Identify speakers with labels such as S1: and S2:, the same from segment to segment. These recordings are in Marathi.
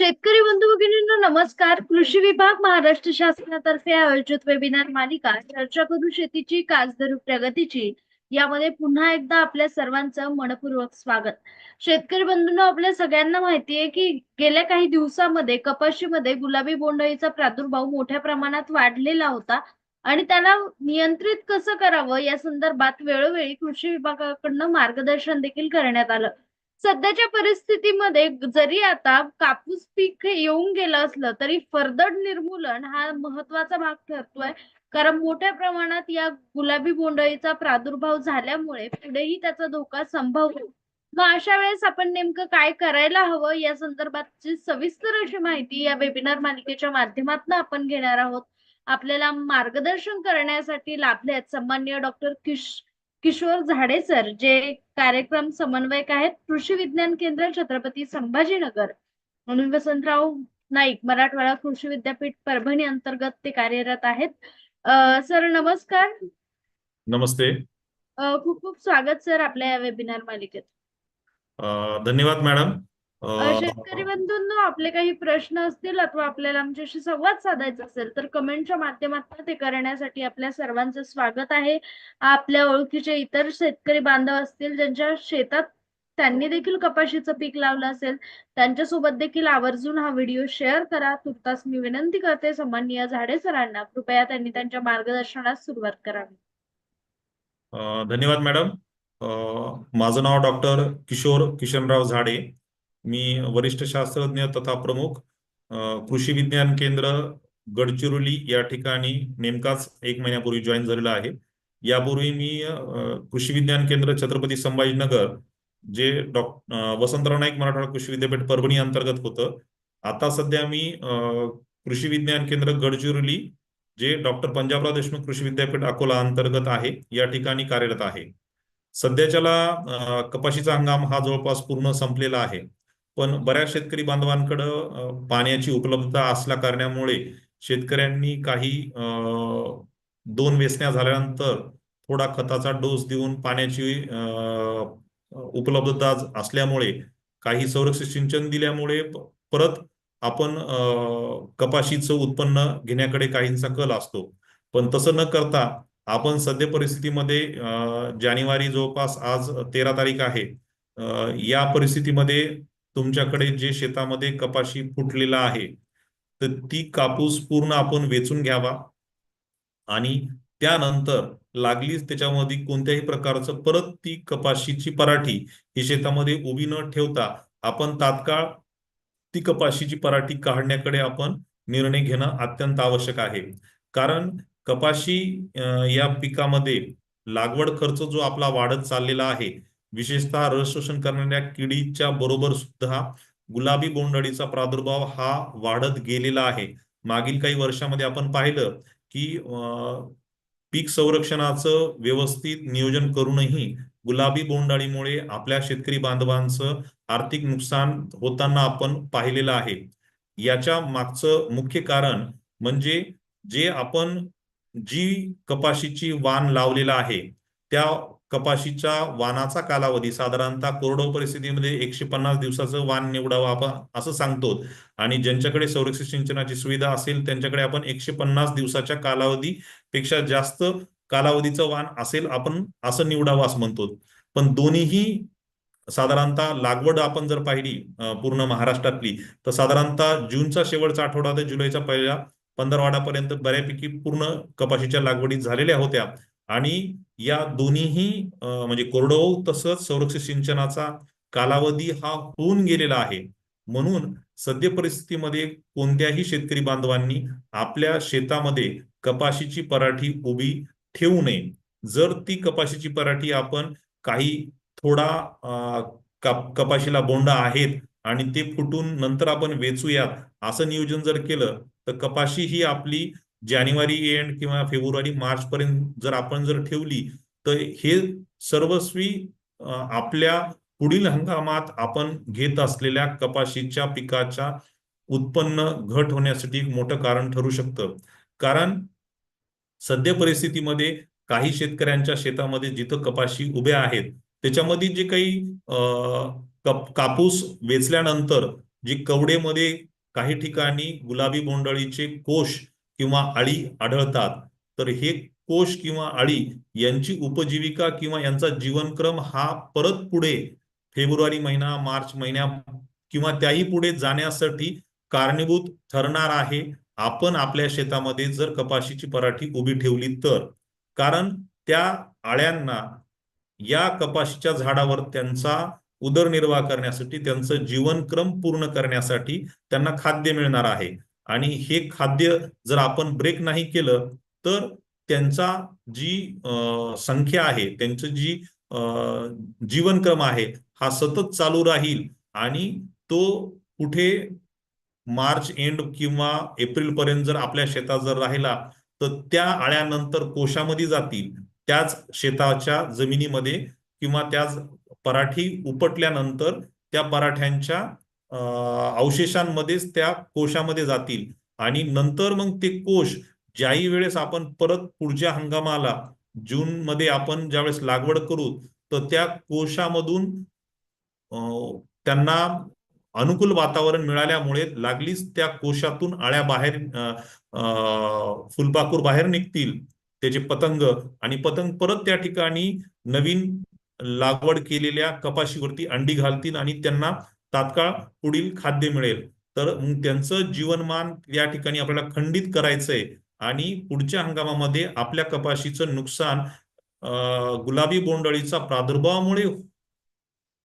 S1: शेतकरी बंधू भगिनींना नमस्कार. कृषी विभाग महाराष्ट्र शासनातर्फे आयोजित वेबिनार मालिका चर्चा करू शेतीची काजदरू प्रगतीची यामध्ये पुन्हा एकदा आपल्या सर्वांचं मनपूर्वक स्वागत. शेतकरी बंधूंना आपल्या सगळ्यांना माहिती आहे की गेल्या काही दिवसामध्ये कपाशीमध्ये गुलाबी बोंडअळीचा प्रादुर्भाव मोठ्या प्रमाणात वाढलेला होता आणि त्याला नियंत्रित कसं करावं या संदर्भात वेळोवेळी कृषी विभागाकडनं मार्गदर्शन देखील करण्यात आलं. सध्याच्या परिस्थितीमध्ये जरी आता कापूस पीक हे येऊन गेलं असलं तरी फरदड निर्मूलन हा महत्त्वाचा भाग ठरतोय. कारण मोठ्या प्रमाणात या गुलाबी बोंडळीचा प्रादुर्भाव झाल्यामुळे पुढेही त्याचा धोका संभवतो मग अशा वेळेस आपण नेमकं काय करायला हवं? या संदर्भातची सविस्तर अशी माहिती या वेबिनार मालिकेच्या माध्यमातून आपण घेणार आहोत. आपल्याला मार्गदर्शन करण्यासाठी लाभलेत सन्मान्य डॉक्टर किश किशोर झाडे सर जे कार्यक्रम समन्वयक आहेत कृषी विज्ञान केंद्र छत्रपती संभाजीनगर. म्हणून वसंतराव नाईक मराठवाडा कृषी विद्यापीठ परभणी अंतर्गत ते कार्यरत आहेत. सर नमस्कार.
S2: नमस्ते.
S1: खूप खूप स्वागत सर आपल्या या वेबिनार मालिकेत.
S2: धन्यवाद मॅडम.
S1: शेतकरी बंधूंनो आपले काही प्रश्न असतील अथवा आपल्याला आमच्याशी संवाद साधायचा असेल तर कमेंटच्या माध्यमातून ते करण्यासाठी आपल्या सर्वांचं स्वागत आहे. आपल्या ओळखीचे इतर शेतकरी बांधव असतील ज्यांच्या शेतात त्यांनी देखील कपाशीचं पीक लावलं असेल त्यांच्यासोबत देखील आवर्जून हा व्हिडिओ शेअर करा. तुर्तास मी विनंती करते सन्माननीय झाडे सरांना कृपया त्यांनी त्यांच्या मार्गदर्शनास सुरुवात करावी
S2: धन्यवाद मॅडम. माझं नाव डॉक्टर किशोर किशनराव झाडे. मी वरिष्ठ शास्त्रज्ञ तथा प्रमुख कृषी विज्ञान केंद्र गडचिरोली या ठिकाणी नेमकाच एक महिन्यापूर्वी जॉईन झालेला आहे. यापूर्वी मी कृषी विज्ञान केंद्र छत्रपती संभाजीनगर जे डॉ वसंतराव नाईक मराठवाडा कृषी विद्यापीठ परभणी अंतर्गत होतं. आता सध्या मी अ, कृषी विज्ञान केंद्र गडचिरोली जे डॉक्टर पंजाबराव देशमुख कृषी विद्यापीठ अकोला अंतर्गत आहे या ठिकाणी कार्यरत आहे. सध्याच्याला कपाशीचा हंगाम हा जवळपास पूर्ण संपलेला आहे. पण बऱ्याच शेतकरी बांधवांकडं पाण्याची उपलब्धता असल्या कारणामुळे शेतकऱ्यांनी काही दोन वेचण्या झाल्यानंतर थोडा खताचा डोस देऊन पाण्याची उपलब्धता असल्यामुळे काही संरक्षित सिंचन दिल्यामुळे परत आपण कपाशीचं उत्पन्न घेण्याकडे काहींचा कल असतो. पण तसं न करता आपण सध्या परिस्थितीमध्ये जानेवारी जवळपास आज तेरा तारीख आहे. या परिस्थितीमध्ये तुमच्याकडे जे शेतामध्ये कपाशी फुटलेला आहे तर ती कापूस पूर्ण आपण वेचून घ्यावा. आणि त्यानंतर लागलीच त्याच्यामध्ये कोणत्याही प्रकारचं परत ती कपाशीची पराठी ही शेतामध्ये उभी न ठेवता आपण तात्काळ ती कपाशीची पराठी काढण्याकडे आपण निर्णय घेणं अत्यंत आवश्यक आहे. कारण कपाशी या पिकामध्ये लागवड खर्च जो आपला वाढत चाललेला आहे विशेषतः रस शोषण करणाऱ्या किडीच्या बरोबर सुद्धा गुलाबी बोंडअळीचा प्रादुर्भाव हा वाढत गेलेला आहे. मागील काही वर्षामध्ये आपण पाहिलं की पीक संरक्षणाचं व्यवस्थित नियोजन करूनही गुलाबी बोंडअळीमुळे आपल्या शेतकरी बांधवांचं आर्थिक नुकसान होताना आपण पाहिलेलं आहे. याच्या मागचं मुख्य कारण म्हणजे जे आपण जी कपाशीची वाण लावलेला आहे त्या कपाशीच्या वानाचा कालावधी साधारणतः कोरडो परिस्थितीमध्ये एकशे पन्नास दिवसाचं वाण निवडावं आपण असं सांगतो. आणि ज्यांच्याकडे संरक्षित सिंचनाची सुविधा असेल त्यांच्याकडे आपण एकशे पन्नास दिवसाच्या कालावधी पेक्षा जास्त कालावधीचं वाण असेल आपण असं निवडावं असं म्हणतो. पण दोन्हीही साधारणतः लागवड आपण जर पाहिली पूर्ण महाराष्ट्रातली तर साधारणतः जूनचा शेवटचा आठवडा ते जुलैचा पहिल्या पंधरवाडापर्यंत बऱ्यापैकी पूर्ण कपाशीच्या लागवडी झालेल्या होत्या. आणि या दोन्हीही म्हणजे कोरडवाहू तसंच संरक्षित सिंचनाचा कालावधी हा होऊन गेलेला आहे. म्हणून सद्य परिस्थितीमध्ये कोणत्याही शेतकरी बांधवांनी आपल्या शेतामध्ये कपाशीची पराठी उभी ठेवू नये. जर ती कपाशीची पराठी आपण काही थोडा कप कपाशीला बोंडा आहेत आणि ते फुटून नंतर आपण वेचूयात असं नियोजन जर केलं तर कपाशी ही आपली जानेवारी एंड किंवा फेब्रुवारी मार्च पर्यंत जर आपण जर ठेवली तर हे सर्वस्वी आपल्या पुढील हंगामात आपण घेत असलेल्या कपाशीच्या पिकाच्या उत्पन्न घट होण्यासाठी एक मोठं कारण ठरू शकतं. कारण सध्या परिस्थितीमध्ये काही शेतकऱ्यांच्या शेतामध्ये जिथं कपाशी उभ्या आहेत त्याच्यामध्ये जे काही अ, कप- कापूस वेचल्यानंतर जी कवडेमध्ये काही ठिकाणी गुलाबी बोंडळीचे कोश किंवा अळी आढळतात तर हे कोश किंवा अळी यांची उपजीविका किंवा यांचा जीवनक्रम हा परत पुढे फेब्रुवारी महिना मार्च महिन्या किंवा त्याही पुढे जाण्यासाठी कारणीभूत ठरणार आहे. आपण आपल्या शेतामध्ये जर कपाशीची पराठी उभी ठेवली तर. कारण त्या आळ्यांना या कपाशीच्या झाडावर त्यांचा उदरनिर्वाह करण्यासाठी त्यांचं जीवनक्रम पूर्ण करण्यासाठी त्यांना खाद्य मिळणार आहे. आणि हे खाद्य जर आपण ब्रेक नाही केलं तर त्यांचा जी संख्या आहे त्यांचं जी जीवनक्रम आहे हा सतत चालू राहील आणि तो कुठे मार्च एंड किंवा एप्रिल पर्यंत जर आपल्या शेतात जर राहिला तर त्या आळ्यानंतर कोशामध्ये जातील. त्याच शेताच्या जमिनीमध्ये किंवा त्याच पराठी उपटल्यानंतर त्या पराठ्यांच्या अवशेषांमध्येच त्या कोशामध्ये जातील. आणि नंतर मग ते कोश ज्याही वेळेस आपण परत पुढच्या हंगामाला जून मध्ये आपण ज्यावेळेस लागवड करू तर त्या कोशामधून त्यांना अनुकूल वातावरण मिळाल्यामुळे लागलीच त्या कोशातून आळ्या बाहेर फुलपाखूर बाहेर निघतील त्याचे पतंग. आणि पतंग परत त्या ठिकाणी नवीन लागवड केलेल्या कपाशीवरती अंडी घालतील आणि त्यांना तात्काळ पुढील खाद्य मिळेल. तर त्यांचं जीवनमान या ठिकाणी आपल्याला खंडित करायचंय आणि पुढच्या हंगामामध्ये आपल्या कपाशीचं नुकसान गुलाबी बोंडअळीचा प्रादुर्भावामुळे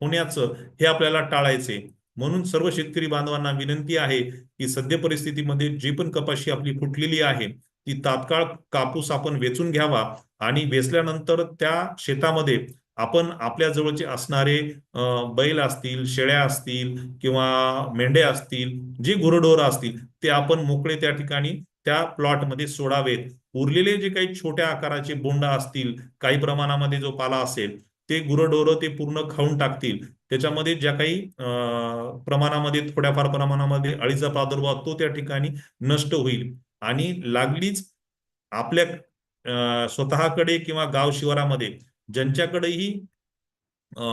S2: होण्याचं हे आपल्याला टाळायचे म्हणून सर्व शेतकरी बांधवांना विनंती आहे की सद्य परिस्थितीमध्ये जी पण कपाशी आपली फुटलेली आहे ती तात्काळ कापूस आपण वेचून घ्यावा आणि वेचल्यानंतर त्या शेतामध्ये आपण आपल्या जवळचे असणारे बैल असतील शेळ्या असतील किंवा मेंढ्या असतील जे गुरढोरं असतील ते आपण मोकळे त्या ठिकाणी त्या प्लॉटमध्ये सोडावेत. उरलेले जे काही छोट्या आकाराचे बोंड असतील काही प्रमाणामध्ये जो पाला असेल ते गुरढोरं ते पूर्ण खाऊन टाकतील. त्याच्यामध्ये ज्या काही प्रमाणामध्ये थोड्याफार प्रमाणामध्ये अळीचा प्रादुर्भाव तो त्या ठिकाणी नष्ट होईल. आणि लागलीच आपल्या स्वतःकडे किंवा गाव शिवारामध्ये ज्यांच्याकडेही अ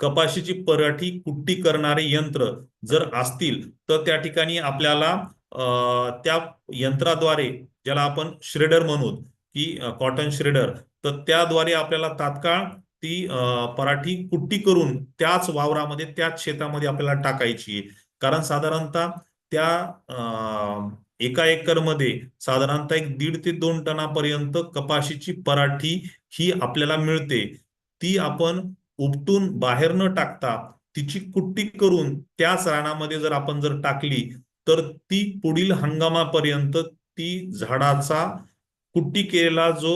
S2: कपाशीची पराठी कुट्टी करणारे यंत्र जर असतील तर त्या ठिकाणी आपल्याला अ त्या यंत्राद्वारे ज्याला आपण श्रेडर म्हणू की कॉटन श्रेडर तर त्याद्वारे आपल्याला तात्काळ ती पराठी कुट्टी करून त्याच वावरामध्ये त्याच शेतामध्ये आपल्याला टाकायची कारण साधारणतः त्या एका एकरमध्ये साधारणतः एक दीड ते दोन टनापर्यंत कपाशीची पराठी ही आपल्याला मिळते. ती आपण उपटून बाहेर न टाकता तिची कुट्टी करून त्याच रानामध्ये जर आपण जर टाकली तर ती पुढील हंगामापर्यंत ती झाडाचा कुट्टी केलेला जो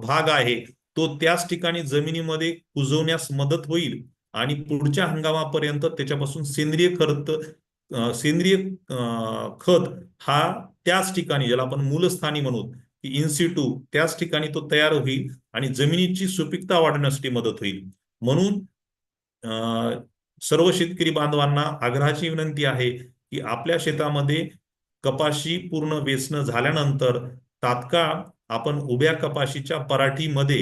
S2: भाग आहे तो त्याच ठिकाणी जमिनीमध्ये कुजवण्यास मदत होईल आणि पुढच्या हंगामापर्यंत त्याच्यापासून सेंद्रिय खत सेंद्रिय खत हा त्याच ठिकाणी ज्याला आपण मूलस्थानी म्हणू की इन्सिटू त्याच ठिकाणी तो तयार होईल आणि जमिनीची सुपीकता वाढवण्यासाठी मदत होईल. म्हणून अं, सर्व शेतकरी बांधवांना आग्रहाची विनंती आहे की आपल्या शेतामध्ये कपाशी पूर्ण वेचणं झाल्यानंतर तात्काळ आपण उभ्या कपाशीच्या पराठीमध्ये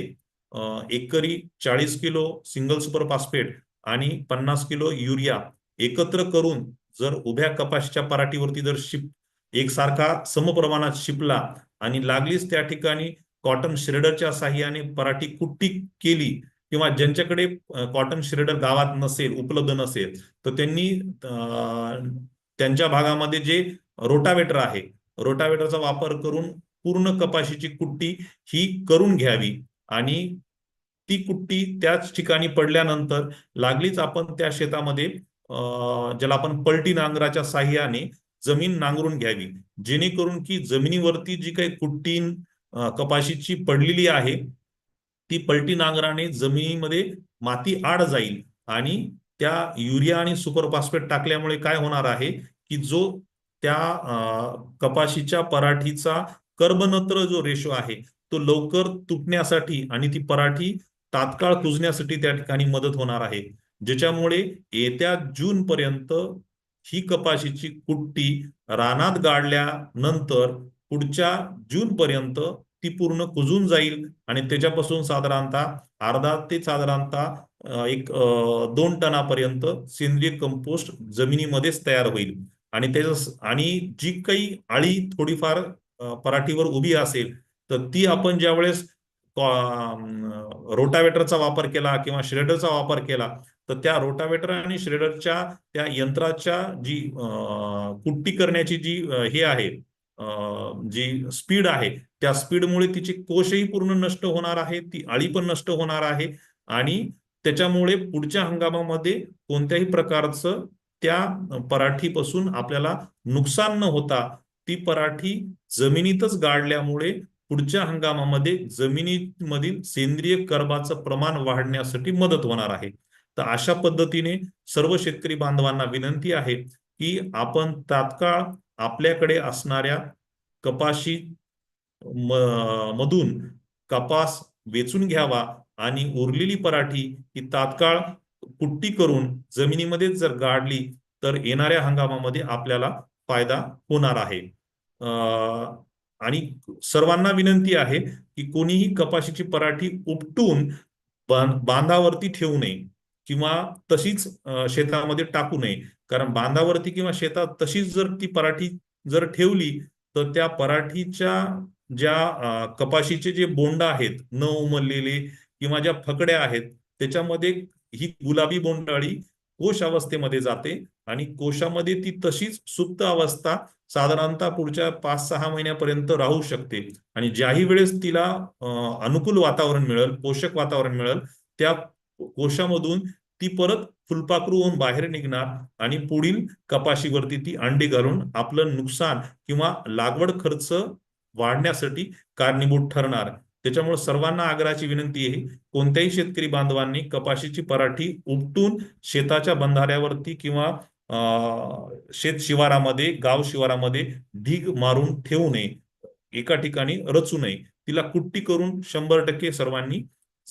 S2: एकरी चाळीस किलो सिंगल सुपर फॉस्फेट आणि पन्नास किलो युरिया एकत्र करून जर उभ्या कपाशीच्या पराठीवरती जर शिप एकसारखा समप्रमाणात शिपला आणि लागलीच त्या ठिकाणी कॉटन श्रेडरच्या साह्याने पराठी कुट्टी केली किंवा ज्यांच्याकडे कॉटन श्रेडर गावात नसेल उपलब्ध नसेल तर त्यांनी त्यांच्या भागामध्ये जे रोटावेटर आहे रोटावेटरचा वापर करून पूर्ण कपाशीची कुट्टी ही करून घ्यावी आणि ती कुट्टी त्याच ठिकाणी पडल्यानंतर लागलीच आपण त्या शेतामध्ये ज्याला आपण पलटी नांगराच्या साह्याने जमीन नांगरून घ्यावी. जेणेकरून की जमिनीवरती जी काही कुट्टीन कपाशीची पडलेली आहे ती पलटी नांगराने जमिनीमध्ये माती आड जाईल आणि त्या युरिया आणि सुपर फॉस्फेट टाकल्यामुळे काय होणार आहे की जो त्या कपाशीच्या पराठीचा कर्बनत्र जो रेशो आहे तो लवकर तुटण्यासाठी आणि ती पराठी तात्काळ कुजण्यासाठी त्या ठिकाणी मदत होणार आहे. ज्याच्यामुळे येत्या जून पर्यंत ही कपाशीची कुट्टी रानात गाडल्यानंतर पुढच्या जून पर्यंत ती पूर्ण कुजून जाईल. आणि त्याच्यापासून साधारणतः अर्धा ते साधारणतः एक दोन टनापर्यंत सेंद्रिय कंपोस्ट जमिनीमध्येच तयार होईल. आणि त्याचं आणि जी काही आळी थोडीफार पराठीवर उभी असेल तर ती आपण ज्यावेळेस रोटावेटरचा वापर केला किंवा श्रेडरचा वापर केला तर त्या रोटावेटर आणि श्रेडरच्या त्या यंत्राच्या जी अ, कुट्टी करण्याची जी हे आहे जी स्पीड आहे त्या स्पीडमुळे तिचे कोशही पूर्ण नष्ट होणार आहे ती आळी पण नष्ट होणार आहे आणि त्याच्यामुळे पुढच्या हंगामामध्ये कोणत्याही प्रकारचं त्या पराठीपासून आपल्याला नुकसान न होता ती पराठी जमिनीतच गाडल्यामुळे पुढच्या हंगामामध्ये जमिनीमधील सेंद्रिय कर्बाचं प्रमाण वाढण्यासाठी मदत होणार आहे. तर अशा पद्धतीने सर्व शेतकरी बांधवांना विनंती आहे की आपण तात्काळ आपल्याकडे असणाऱ्या कपाशी म- मधून कपास वेचून घ्यावा आणि उरलेली पराठी ही तात्काळ पुट्टी करून जमिनीमध्ये जर गाडली तर येणाऱ्या हंगामामध्ये आपल्याला फायदा होणार आहे. अं, आणि सर्वांना विनंती आहे की कोणीही कपाशीची पराठी उपटून बांधावरती ठेवू नये किंवा तशीच शेतामध्ये टाकू नये. कारण बांधावरती किंवा शेतात तशीच जर ती पराठी जर ठेवली तर त्या पराठीच्या ज्या कपाशीचे जे बोंड आहेत न उमललेले किंवा ज्या फकड्या आहेत त्याच्यामध्ये ही गुलाबी बोंडाळी कोश अवस्थेमध्ये जाते आणि कोशामध्ये ती तशीच सुप्त अवस्था साधारणतः पुढच्या पाच सहा महिन्यापर्यंत राहू शकते. आणि ज्याही वेळेस तिला अनुकूल वातावरण मिळेल पोषक वातावरण मिळेल त्या कोशामधून ती परत फुलपाखरू होऊन बाहेर निघणार आणि पुढील कपाशीवरती ती अंडी घालून आपलं नुकसान किंवा लागवड खर्च वाढण्यासाठी कारणीभूत ठरणार. त्याच्यामुळे सर्वांना आग्रहाची विनंती आहे कोणत्याही शेतकरी बांधवांनी कपाशीची पराठी उपटून शेताच्या बंधाऱ्यावरती किंवा शेत शिवारामध्ये गाव शिवारामध्ये ढीग मारून ठेवू नये. एका ठिकाणी रचू नये. तिला कुट्टी करून शंभर टक्के सर्वांनी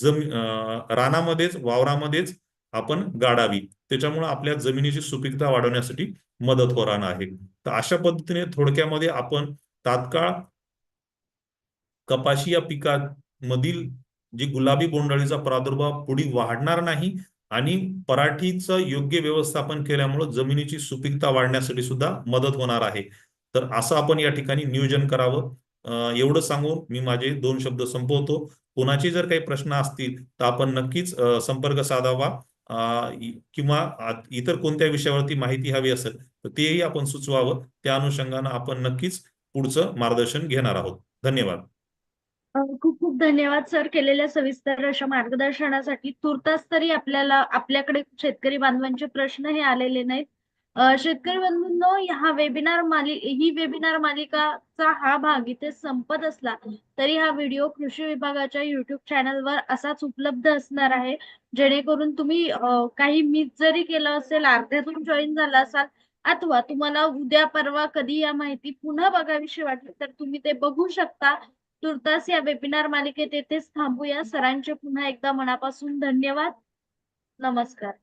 S2: जमी अं, रानामध्येच वावरामध्येच आपण गाडावी. त्याच्यामुळे आपल्या जमिनीची सुपीकता वाढवण्यासाठी मदत होणार आहे. तर अशा पद्धतीने थोडक्यामध्ये आपण तात्काळ कपाशी या पिकामधील जी गुलाबी बोंडाळीचा प्रादुर्भाव पुढे वाढणार नाही आणि पराठीचं योग्य व्यवस्थापन केल्यामुळे जमिनीची सुपीकता वाढण्यासाठी सुद्धा मदत होणार आहे. तर असं आपण या ठिकाणी नियोजन करावं. एवढं सांगून मी माझे दोन शब्द संपवतो. कोणाचे जर काही प्रश्न असतील तर आपण नक्कीच संपर्क साधावा. किंवा इतर कोणत्या विषयावरती माहिती हवी असेल तर तेही आपण सुचवावं. त्या अनुषंगानं आपण नक्कीच पुढचं मार्गदर्शन घेणार आहोत. धन्यवाद.
S1: खूप खूप धन्यवाद सर केलेल्या सविस्तर अशा मार्गदर्शनासाठी. तुर्तास तरी आपल्याला आपल्याकडे शेतकरी बांधवांचे प्रश्न हे आलेले नाहीत. शेतकरी बांधवांनो हा वेबिनार माली ही वेबिनार मालिकाचा हा भाग इथे संपत असला तरी हा व्हिडिओ कृषी विभागाच्या युट्यूब चॅनलवर असाच उपलब्ध असणार आहे. जेणेकरून तुम्ही काही मिस जरी केलं असेल अर्ध्यातून जॉईन झाला असाल अथवा तुम्हाला उद्या परवा कधी या माहिती पुन्हा बघावीशी वाटली तर तुम्ही ते बघू शकता. तुर्तास या वेबिनार मालिकेत येथेच थांबूया. सरांचे पुन्हा एकदा मनापासून धन्यवाद. नमस्कार.